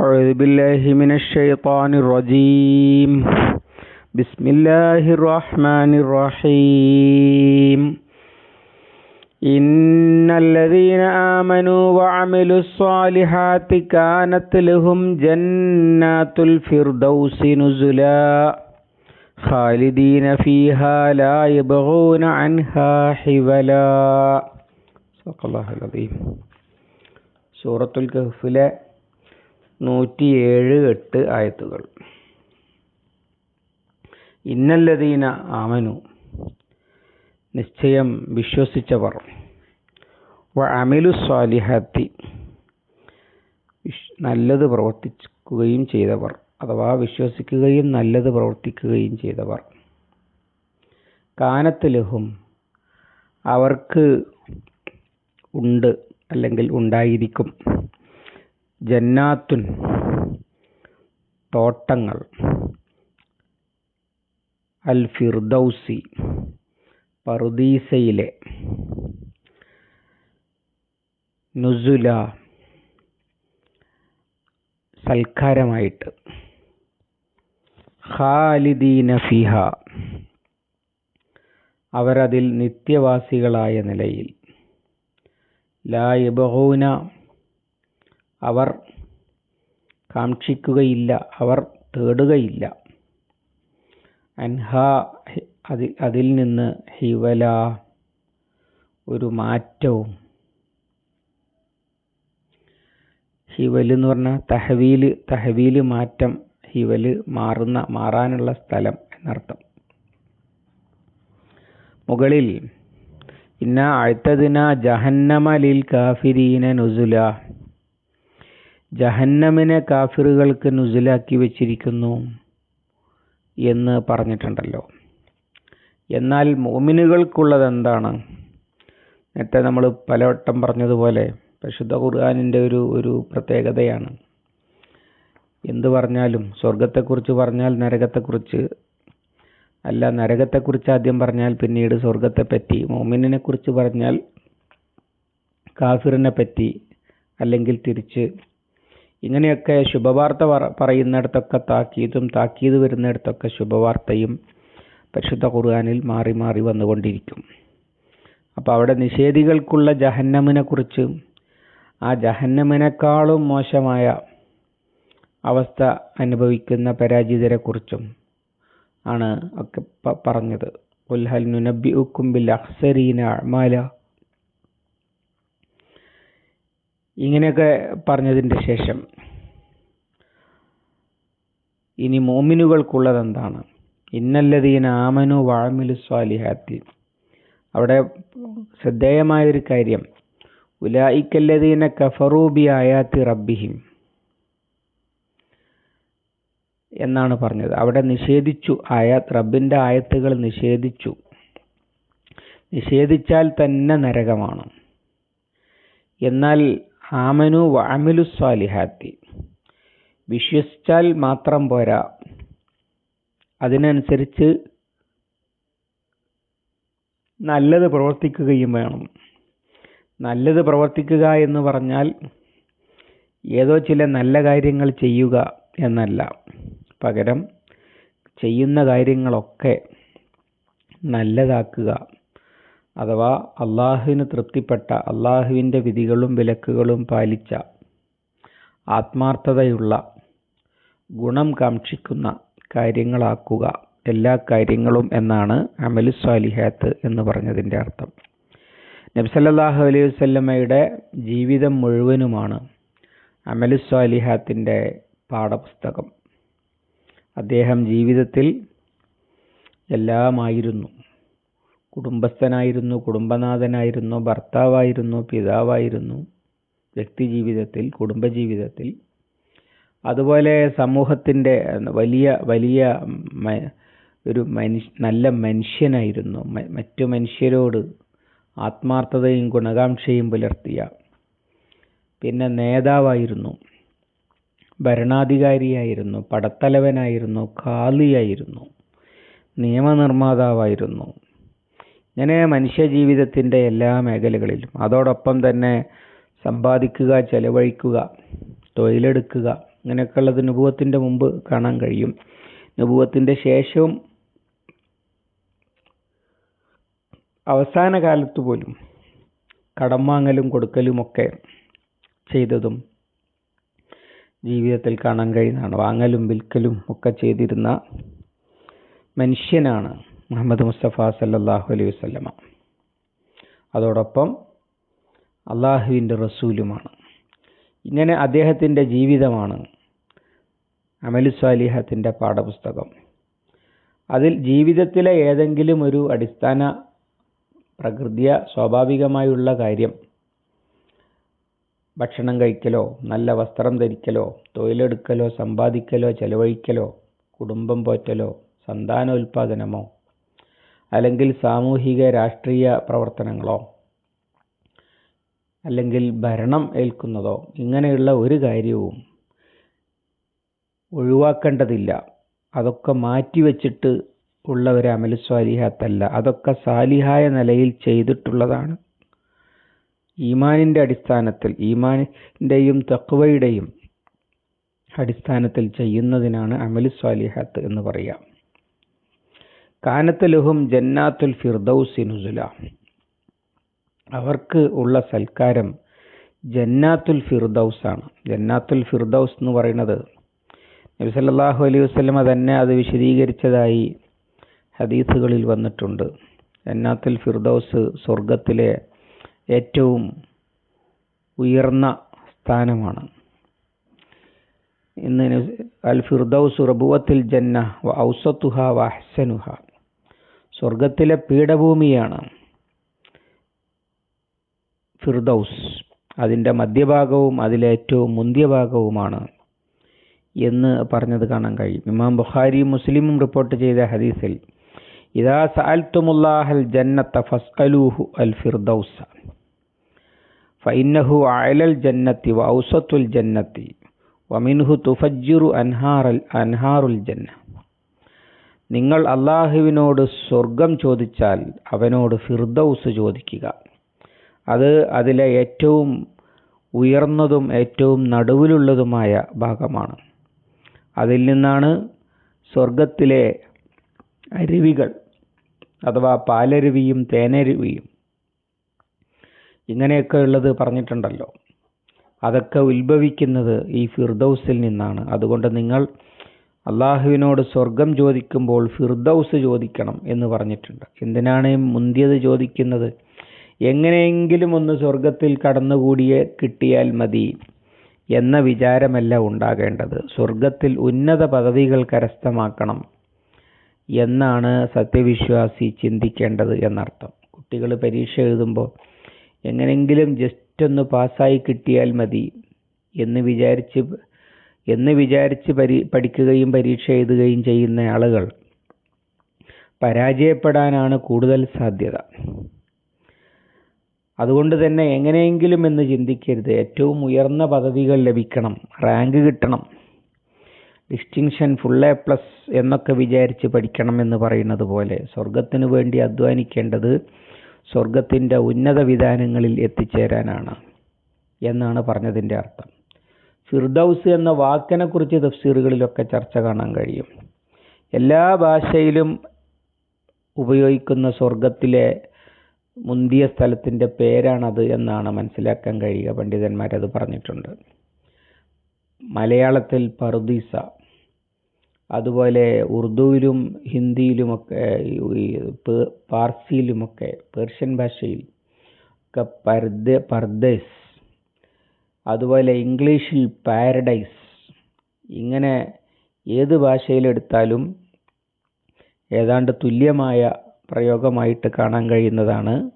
أعوذ بالله من الشيطان الرجيم بسم الله الرحمن الرحيم إن الذين آمنوا وعملوا الصالحات كانت لهم جنات الفردوس نزلا خالدين فيها لا يبغون عنها حولا صدق الله العظيم സൂറത്തുൽ കഹ്ഫിലെ നൂറ്റിയേഴ് എട്ട് ആയത്തുകൾ. ഇന്നല്ലതീന ആമനു നിശ്ചയം വിശ്വസിച്ചവർ. വ അമിലു സ്വാലിഹത്തി നല്ലത് പ്രവർത്തിക്കുകയും ചെയ്തവർ. അഥവാ വിശ്വസിക്കുകയും നല്ലത് പ്രവർത്തിക്കുകയും ചെയ്തവർ. കാനത്തിലഹും അവർക്ക് ഉണ്ട് അല്ലെങ്കിൽ ഉണ്ടായിരിക്കും. ജന്നാത്തുൻ തോട്ടങ്ങൾ അൽ ഫിർദൗസി പറുദീസയിലെ നുസുല സൽക്കാരമായിട്ട്. ഖാലിദീന ഫിഹ അവരതിൽ നിത്യവാസികളായ നിലയിൽ. ലായബഹൂന അവർ കാക്ഷിക്കുകയില്ല അവർ തേടുകയില്ല. അൻഹ അതിൽ അതിൽ നിന്ന് ഹിവല ഒരു മാറ്റവും. ഹിവൽ എന്ന് പറഞ്ഞാൽ തഹവീൽ തഹവീൽ മാറ്റം ഹിവൽ മാറുന്ന മാറാനുള്ള സ്ഥലം എന്നർത്ഥം. മുകളിൽ ഇന്ന അഴുത്തതിന ജഹന്നമലിൽ കാഫിരീന നുസുല ജഹന്നമിനെ കാഫിറുകൾക്ക് നുസിലാക്കി വെച്ചിരിക്കുന്നു എന്ന് പറഞ്ഞിട്ടുണ്ടല്ലോ. എന്നാൽ മോമിനുകൾക്കുള്ളത് എന്താണ് നേരത്തെ നമ്മൾ പലവട്ടം പറഞ്ഞതുപോലെ പരിശുദ്ധ ഖുർആാനിന്റെ ഒരു ഒരു പ്രത്യേകതയാണ്. എന്ത് പറഞ്ഞാലും സ്വർഗത്തെക്കുറിച്ച് പറഞ്ഞാൽ നരകത്തെക്കുറിച്ച് അല്ല നരകത്തെക്കുറിച്ച് ആദ്യം പറഞ്ഞാൽ പിന്നീട് സ്വർഗത്തെപ്പറ്റി പറ്റി മോമിനെ പറഞ്ഞാൽ കാഫിറിനെ പറ്റി അല്ലെങ്കിൽ തിരിച്ച് ഇങ്ങനെയൊക്കെ ശുഭവാർത്ത പറയുന്നിടത്തൊക്കെ താക്കീതും താക്കീത് വരുന്നിടത്തൊക്കെ ശുഭവാർത്തയും പരിശുദ്ധ ഖുർആാനിൽ മാറി മാറി വന്നുകൊണ്ടിരിക്കും. അപ്പോൾ അവിടെ നിഷേധികൾക്കുള്ള ജഹന്നമിനെ കുറിച്ച് ആ ജഹന്നമിനേക്കാളും മോശമായ അവസ്ഥ അനുഭവിക്കുന്ന പരാജിതരെക്കുറിച്ചും ആണ് ഒക്കെ പറഞ്ഞത്. ഉൽഹൽ നുനബി ഉക്കുംബിൽ അഹ്സരീന അമാല ഇങ്ങനെയൊക്കെ പറഞ്ഞതിന്റെ ശേഷം ഇനി മോമിനുകൾക്കുള്ളത് എന്താണ് ഇന്നല്ലതീന ആമനു വാമിലു സ്വാലിഹാത്തി. അവിടെ ശ്രദ്ധേയമായൊരു കാര്യം. ഉലായിക്കല്ലതീന കഫറൂബി ആയാത്തി റബ്ബിഹിം. എന്നാണ് പറഞ്ഞത്. അവിടെ നിഷേധിച്ചു ആയാത്ത് റബ്ബിന്റെ ആയത്തുകൾ നിഷേധിച്ചു. നിഷേധിച്ചാൽ തന്നെ നരകമാണ്. എന്നാൽ ആമനു വാമിലു സ്വാലിഹാത്തി. വിശ്വസിച്ചാൽ മാത്രം പോരാ. അതിനനുസരിച്ച് നല്ലത് പ്രവർത്തിക്കുകയും വേണം. നല്ലത് പ്രവർത്തിക്കുക എന്ന് പറഞ്ഞാൽ ഏതോ ചില നല്ല കാര്യങ്ങൾ ചെയ്യുക എന്നല്ല. പകരം ചെയ്യുന്ന കാര്യങ്ങളൊക്കെ നല്ലതാക്കുക. അഥവാ അള്ളാഹുവിന് തൃപ്തിപ്പെട്ട അള്ളാഹുവിന്റെ വിധികളും വിലക്കുകളും പാലിച്ച ആത്മാർത്ഥതയുള്ള ഗുണം കാക്ഷിക്കുന്ന കാര്യങ്ങളാക്കുക എല്ലാ കാര്യങ്ങളും എന്നാണ് അമലു സ്വാലിഹാത്ത് എന്ന് പറഞ്ഞതിന്റെ അർത്ഥം. നബ്സല്ലാഹു അലൈഹി വല്ലമ്മയുടെ ജീവിതം മുഴുവനുമാണ് അമലു സ്വാലിഹാത്തിന്റെ പാഠപുസ്തകം. അദ്ദേഹം ജീവിതത്തിൽ എല്ലാമായിരുന്നു. കുടുംബസ്ഥനായിരുന്നു കുടുംബനാഥനായിരുന്നു ഭർത്താവായിരുന്നു പിതാവായിരുന്നു വ്യക്തി ജീവിതത്തിൽ കുടുംബജീവിതത്തിൽ. അതുപോലെ സമൂഹത്തിന്റെ വലിയ വലിയ ഒരു മനുഷ്യ നല്ല മനുഷ്യനായിരുന്നു. മറ്റു മനുഷ്യരോട് ആത്മാർത്ഥതയും ഗുണകാംക്ഷയും പുലർത്തിയ പിന്നെ നേതാവായിരുന്നു. ഭരണാധികാരിയായിരുന്നു പടത്തലവനായിരുന്നു കാളിയായിരുന്നു നിയമനിർമ്മാതാവായിരുന്നു. ഇങ്ങനെ മനുഷ്യ ജീവിതത്തിന്റെ എല്ലാ മേഖലകളിലും അതോടൊപ്പം തന്നെ സമ്പാദിക്കുക ചെലവഴിക്കുക തൊഴിലെടുക്കുക ഇങ്ങനെയൊക്കെയുള്ളത് നുപുവത്തിന്റെ മുമ്പ് കാണാൻ കഴിയും. നുപുവത്തിന്റെ ശേഷവും അവസാന കാലത്ത് പോലും കടം വാങ്ങലും കൊടുക്കലുമൊക്കെ ചെയ്തതും ജീവിതത്തിൽ കാണാൻ കഴിയുന്നതാണ്. വാങ്ങലും വിൽക്കലും ഒക്കെ ചെയ്തിരുന്ന മനുഷ്യനാണ് മുഹമ്മദ് മുസ്തഫ സല്ലാഹു അലൈഹി വസല്ലമ. അതോടൊപ്പം അള്ളാഹുവിന്റെ റസൂലുമാണ്. ഇങ്ങനെ അദ്ദേഹത്തിന്റെ ജീവിതമാണ് അമലു സ്വാലിഹത്തിന്റെ പാഠപുസ്തകം. അതിൽ ജീവിതത്തിലെ ഏതെങ്കിലും ഒരു അടിസ്ഥാന പ്രകൃതിയ സ്വാഭാവികമായുള്ള കാര്യം ഭക്ഷണം കഴിക്കലോ നല്ല വസ്ത്രം ധരിക്കലോ തൊഴിലെടുക്കലോ സമ്പാദിക്കലോ ചെലവഴിക്കലോ കുടുംബം പോറ്റലോ സന്താനോൽപാദനമോ അല്ലെങ്കിൽ സാമൂഹിക രാഷ്ട്രീയ പ്രവർത്തനങ്ങളോ അല്ലെങ്കിൽ ഭരണം ഏൽക്കുന്നതോ ഇങ്ങനെയുള്ള ഒരു കാര്യവും ഒഴിവാക്കേണ്ടതില്ല. അതൊക്കെ മാറ്റിവെച്ചിട്ട് ഉള്ള ഒരു അമലു സ്വാലിഹാത്തല്ല. അതൊക്കെ സാലിഹായ നിലയിൽ ചെയ്തിട്ടുള്ളതാണ്. ഈമാനിന്റെ അടിസ്ഥാനത്തിൽ ഈമാനിന്റെയും തക്വയുടെയും അടിസ്ഥാനത്തിൽ ചെയ്യുന്നതിനാണ് അമലു സ്വാലിഹാത്ത് എന്ന് പറയാം. കാനത്ത് ലഹും ജന്നാത്തുൽ ഫിർദൌസി നുസുല. അവർക്ക് ഉള്ള സൽക്കാരം ജന്നാത്തുൽ ഫിർദൗസ് ആണ് ജന്നാത്തുൽ ഫിർദൗസ് എന്ന് പറയുന്നത് നബി സല്ലല്ലാഹു അലൈഹി വസല്ലമ തന്നെ അത് വിശദീകരിച്ചതായി ഹദീസുകളിൽ വന്നിട്ടുണ്ട്. ജന്നാത്തുൽ ഫിർദൗസ് സ്വർഗത്തിലെ ഏറ്റവും ഉയർന്ന സ്ഥാനമാണ്. ഇന്ന് അൽ ഫിർദൗസ് റബുവത്തിൽ ജന്ന ഔസത്തുഹ വ അഹ്സനുഹ. സ്വർഗത്തിലെ പീഠഭൂമിയാണ് ഫിർദൗസ്. അതിന്റെ മധ്യഭാഗവും അതിലെ ഏറ്റവും മുന്തിയ ഭാഗവുമാണ് എന്ന് പറഞ്ഞത് കാണാൻ കഴിയും. ഇമാം ബുഹാരി മുസ്ലിമും റിപ്പോർട്ട് ചെയ്ത ഹദീസിൽ ഇതാ സാൽത്തുമുല്ലാഹൽ ജന്നത്ത ഫസ്അലൂഹു അൽ ഫിർദൌസ. ഫൈനഹു അയലൽ ജന്നത്തി വ ഔസത്തുൽ ജന്നത്തി വമിൻഹു തുഫജ്ജിറു അൻഹാറൽ അൻഹാറുൽ ജന്ന നിങ്ങൾ അള്ളാഹുവിനോട് സ്വർഗം ചോദിച്ചാൽ അവനോട് ഫിർദൗസ് ചോദിക്കുക. അത് അതിലെ ഏറ്റവും ഉയർന്നതും ഏറ്റവും നടുവിലുള്ളതുമായ ഭാഗമാണ്. അതിൽ നിന്നാണ് സ്വർഗത്തിലെ അരുവികൾ അഥവാ പാലരുവിയും തേനരുവിയും ഇങ്ങനെയൊക്കെ ഉള്ളത് പറഞ്ഞിട്ടുണ്ടല്ലോ. അതൊക്കെ ഉത്ഭവിക്കുന്നത് ഈ ഫിർദൗസിൽ നിന്നാണ്. അതുകൊണ്ട് നിങ്ങൾ അള്ളാഹുവിനോട് സ്വർഗം ചോദിക്കുമ്പോൾ ഫിർദൗസ് ചോദിക്കണം എന്ന് പറഞ്ഞിട്ടുണ്ട്. എന്തിനാണ് മുന്തിയത് ചോദിക്കുന്നത്? എങ്ങനെയെങ്കിലും ഒന്ന് സ്വർഗത്തിൽ കടന്നുകൂടിയേ കിട്ടിയാൽ മതി എന്ന വിചാരമല്ല ഉണ്ടാകേണ്ടത്. സ്വർഗത്തിൽ ഉന്നത പദവികൾ കരസ്ഥമാക്കണം എന്നാണ് സത്യവിശ്വാസി ചിന്തിക്കേണ്ടത് എന്നർത്ഥം. കുട്ടികൾ പരീക്ഷ എഴുതുമ്പോൾ എങ്ങനെയെങ്കിലും ജസ്റ്റ് ഒന്ന് പാസ്സായി കിട്ടിയാൽ മതി എന്ന് വിചാരിച്ച് എന്ന് വിചാരിച്ച് പരി പഠിക്കുകയും പരീക്ഷ എഴുതുകയും ചെയ്യുന്ന ആളുകൾ പരാജയപ്പെടാനാണ് കൂടുതൽ സാധ്യത. അതുകൊണ്ട് തന്നെ എങ്ങനെയെങ്കിലും എന്ന് ചിന്തിക്കരുത്. ഏറ്റവും ഉയർന്ന പദവികൾ ലഭിക്കണം റാങ്ക് കിട്ടണം ഡിസ്റ്റിങ്ഷൻ ഫുൾ എ പ്ലസ് എന്നൊക്കെ വിചാരിച്ച് പഠിക്കണം എന്ന് പറയുന്നത് പോലെ സ്വർഗത്തിനു വേണ്ടി അധ്വാനിക്കേണ്ടത് സ്വർഗത്തിന്റെ ഉന്നത വിധാനങ്ങളിൽ എത്തിച്ചേരാനാണ് എന്നാണ് പറഞ്ഞതിന്റെ അർത്ഥം. ഫിർദൌസ് എന്ന വാക്കിനെ കുറിച്ച് തഫ്സീറുകളിലൊക്കെ ചർച്ച കാണാൻ കഴിയും. എല്ലാ ഭാഷയിലും ഉപയോഗിക്കുന്ന സ്വർഗത്തിലെ മുന്തിയ സ്ഥലത്തിന്റെ പേരാണത് എന്നാണ് മനസ്സിലാക്കാൻ കഴിയുക. പണ്ഡിതന്മാരത് പറഞ്ഞിട്ടുണ്ട്. മലയാളത്തിൽ പർദീസ അതുപോലെ ഉറുദുവിലും ഹിന്ദിയിലുമൊക്കെ പാർസിയിലുമൊക്കെ പേർഷ്യൻ ഭാഷയിൽ ഒക്കെ പർദ പർദേസ് അതുപോലെ ഇംഗ്ലീഷിൽ പാരഡൈസ്. ഇങ്ങനെ ഏത് ഭാഷയിലെടുത്താലും ഏതാണ്ട് തുല്യമായ പ്രയോഗമായിട്ട് കാണാൻ കഴിയുന്നതാണ്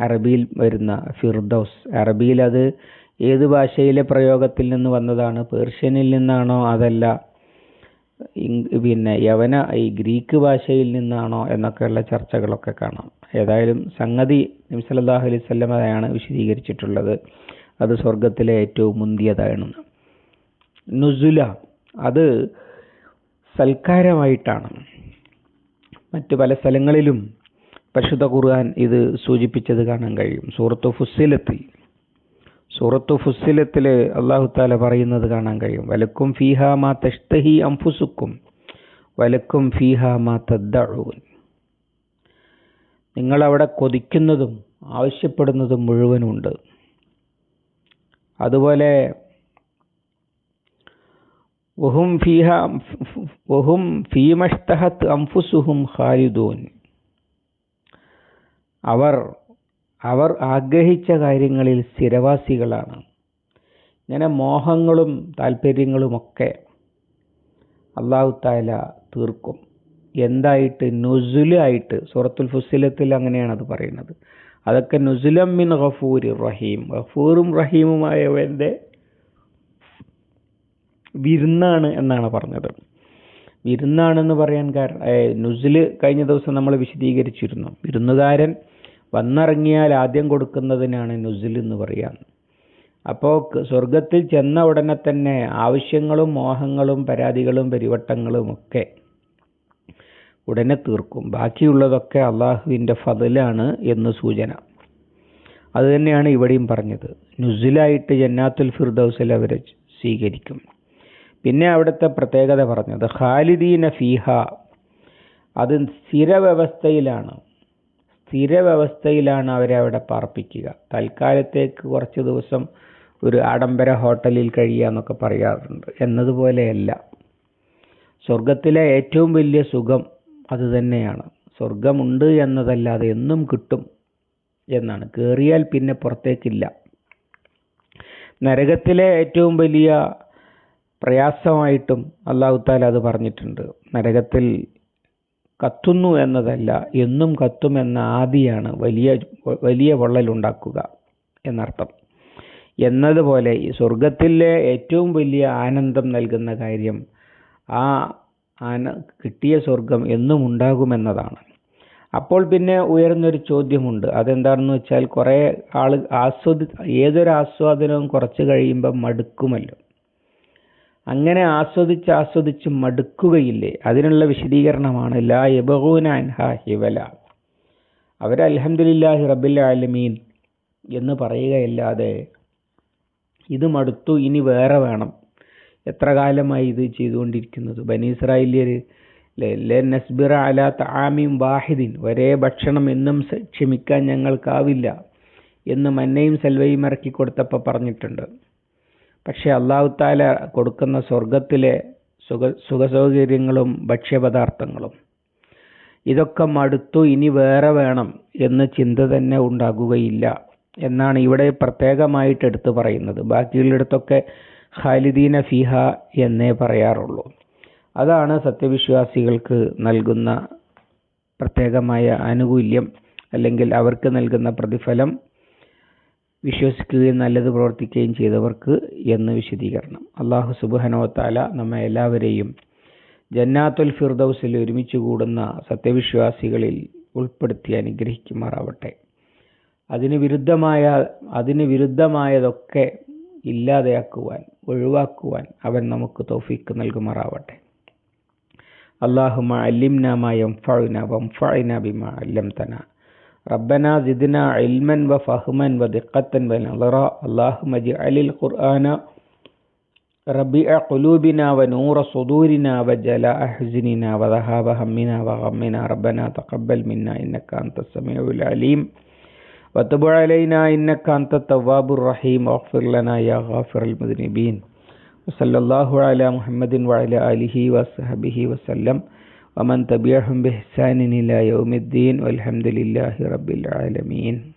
അറബിയിൽ വരുന്ന ഫിർദൗസ്. അറബിയിൽ അത് ഏത് ഭാഷയിലെ പ്രയോഗത്തിൽ നിന്ന് വന്നതാണ്? പേർഷ്യനിൽ നിന്നാണോ അതല്ല? പിന്നെ യവന ഈ ഗ്രീക്ക് ഭാഷയിൽ നിന്നാണോ എന്നൊക്കെയുള്ള ചർച്ചകളൊക്കെ കാണാം. ഏതായാലും സംഗതി നബി സല്ലല്ലാഹു അലൈഹി വിശദീകരിച്ചിട്ടുള്ളത്. അത് സ്വർഗത്തിലെ ഏറ്റവും മുന്തിയതാണെന്ന് നുസുല അത് സൽക്കാരമായിട്ടാണ്. മറ്റു പല സ്ഥലങ്ങളിലും പരിശുദ്ധ ഖുർആൻ ഇത് സൂചിപ്പിച്ചത് കാണാൻ കഴിയും. സൂറത്തു ഫുസിലത്തിൽ സൂറത്തു ഫുസ്സിലത്തിൽ അള്ളാഹു താല പറയുന്നത് കാണാൻ കഴിയും. വലക്കും ഫീഹ മാ തഷ്തഹി അംഫുസുക്കും വലക്കും ഫീഹ മാ തദ്ദഊൻ. നിങ്ങളവിടെ കൊതിക്കുന്നതും ആവശ്യപ്പെടുന്നതും മുഴുവനുണ്ട് അതുപോലെ വഹും ഫീഹ വഹും ഫീമഷ്തഹത്ത് അംഫുസുഹും ഖാലിദൂൻ. അവർ അവർ ആഗ്രഹിച്ച കാര്യങ്ങളിൽ സ്ഥിരവാസികളാണ്. ഇങ്ങനെ മോഹങ്ങളും താല്പര്യങ്ങളുമൊക്കെ അള്ളാഹു താല തീർക്കും. എന്തായിട്ട് നുസുലായിട്ട് സൂറത്തുൽ ഫുസിലത്തിൽ അങ്ങനെയാണ് അത് പറയുന്നത്. അതൊക്കെ നുസുലം മിൻ ഗഫൂർ റഹീം. ഗഫൂറും റഹീമുമായവന്റെ വിരുന്നാണ് എന്നാണ് പറഞ്ഞത്. വിരുന്നാണെന്ന് പറയാൻ കാരണം നുസിൽ കഴിഞ്ഞ ദിവസം നമ്മൾ വിശദീകരിച്ചിരുന്നു. വിരുന്നുകാരൻ വന്നിറങ്ങിയാൽ ആദ്യം കൊടുക്കുന്നതിനാണ് നുസിൽ എന്ന് പറയാം. അപ്പോൾ സ്വർഗത്തിൽ ചെന്ന ഉടനെ തന്നെ ആവശ്യങ്ങളും മോഹങ്ങളും പരാതികളും പരിവട്ടങ്ങളും ഒക്കെ ഉടനെ തീർക്കും. ബാക്കിയുള്ളതൊക്കെ അള്ളാഹുവിന്റെ ഫതിലാണ് എന്ന് സൂചന. അതുതന്നെയാണ് ഇവിടെയും പറഞ്ഞത്. നുസിലായിട്ട് ജന്നാത്തുൽ ഫിർദൌസിൽ അവരെ സ്വീകരിക്കും. പിന്നെ അവിടുത്തെ പ്രത്യേകത പറഞ്ഞത് ഖാലിദീന ഫീഹ. അത് സ്ഥിരവ്യവസ്ഥയിലാണ്. സ്ഥിരവ്യവസ്ഥയിലാണ് അവരെ അവിടെ പാർപ്പിക്കുക. തൽക്കാലത്തേക്ക് കുറച്ച് ദിവസം ഒരു ആഡംബര ഹോട്ടലിൽ കഴിയുക എന്നൊക്കെ പറയാറുണ്ട്. എന്നതുപോലെയല്ല. സ്വർഗത്തിലെ ഏറ്റവും വലിയ സുഖം അത് തന്നെയാണ്. സ്വർഗമുണ്ട് എന്നതല്ലാതെ എന്നും കിട്ടും എന്നാണ്. കയറിയാൽ പിന്നെ പുറത്തേക്കില്ല. നരകത്തിലെ ഏറ്റവും വലിയ പ്രയാസമായിട്ടും അള്ളാഹുത്താൽ അത് പറഞ്ഞിട്ടുണ്ട്. നരകത്തിൽ കത്തുന്നു എന്നതല്ല എന്നും കത്തും എന്ന ആദിയാണ് വലിയ വലിയ പൊള്ളലുണ്ടാക്കുക എന്നർത്ഥം. എന്നതുപോലെ ഈ സ്വർഗത്തിലെ ഏറ്റവും വലിയ ആനന്ദം നൽകുന്ന കാര്യം ആ ആന കിട്ടിയ സ്വർഗം എന്നും ഉണ്ടാകുമെന്നതാണ്. അപ്പോൾ പിന്നെ ഉയർന്നൊരു ചോദ്യമുണ്ട്. അതെന്താണെന്ന് വെച്ചാൽ കുറേ ആൾ ആസ്വദി ഏതൊരു ആസ്വാദനവും കുറച്ച് കഴിയുമ്പോൾ മടുക്കുമല്ലോ. അങ്ങനെ ആസ്വദിച്ച് ആസ്വദിച്ച് മടുക്കുകയില്ലേ? അതിനുള്ള വിശദീകരണമാണ് ലാ യബൂന അൻഹ ഹിവല. അവർ അൽഹംദുലില്ലാഹി റബ്ബിൽ ആലമീൻ എന്ന് പറയുകയല്ലാതെ ഇത് മടുത്തു ഇനി വേറെ വേണം. എത്ര കാലമായി ഇത് ചെയ്തുകൊണ്ടിരിക്കുന്നത്? ബനി ഇസ്രായേലിയർ വാഹിദിൻ ഒരേ ഭക്ഷണം എന്നും ക്ഷമിക്കാൻ ഞങ്ങൾക്കാവില്ല എന്ന് മന്നയും സെൽവയും ഇറക്കി കൊടുത്തപ്പോൾ പറഞ്ഞിട്ടുണ്ട്. പക്ഷേ അള്ളാഹു താല കൊടുക്കുന്ന സ്വർഗത്തിലെ സുഖ സുഖസൗകര്യങ്ങളും ഭക്ഷ്യപദാർത്ഥങ്ങളും. ഇതൊക്കെ മടുത്തു ഇനി വേറെ വേണം എന്ന് ചിന്ത തന്നെ ഉണ്ടാകുകയില്ല എന്നാണ് ഇവിടെ പ്രത്യേകമായിട്ട് എടുത്തു പറയുന്നത്. ബാക്കിയുള്ളിടത്തൊക്കെ ഖാലിദീന ഫിഹ എന്നേ പറയാറുള്ളൂ. അതാണ് സത്യവിശ്വാസികൾക്ക് നൽകുന്ന പ്രത്യേകമായ ആനുകൂല്യം അല്ലെങ്കിൽ അവർക്ക് നൽകുന്ന പ്രതിഫലം വിശ്വസിക്കുകയും നല്ലത് പ്രവർത്തിക്കുകയും ചെയ്തവർക്ക് എന്ന് വിശദീകരണം. അള്ളാഹു താല നമ്മെ എല്ലാവരെയും ജന്നാത്തുൽ ഫിർദൌസിൽ ഒരുമിച്ച് കൂടുന്ന സത്യവിശ്വാസികളിൽ ഉൾപ്പെടുത്തി അനുഗ്രഹിക്കുമാറാവട്ടെ. അതിന് വിരുദ്ധമായ അതിന് വിരുദ്ധമായതൊക്കെ ഇല്ലാതെയാക്കുവാൻ ഒഴിവാക്കുവാൻ അവൻ നമുക്ക് തൗഫീക്ക് നൽകുമാറാവട്ടെ اللهم علمنا ما ينفعنا وانفعنا بما علمتنا ربنا زدنا علما وفهما ودقة ونظرا اللهم اجعل القرآن ربيع قلوبنا ونور صدورنا وجلاء حزننا وذهاب همنا وغمنا ربنا تقبل منا إنك أنت السميع العليم وتب علينا إنك أنت التواب الرحيم واغفر لنا يا غافر المذنبين وصلى الله على محمد وعلى آله وصحبه وسلم ومن تبعهم بإحسان إلى يوم الدين والحمد لله رب العالمين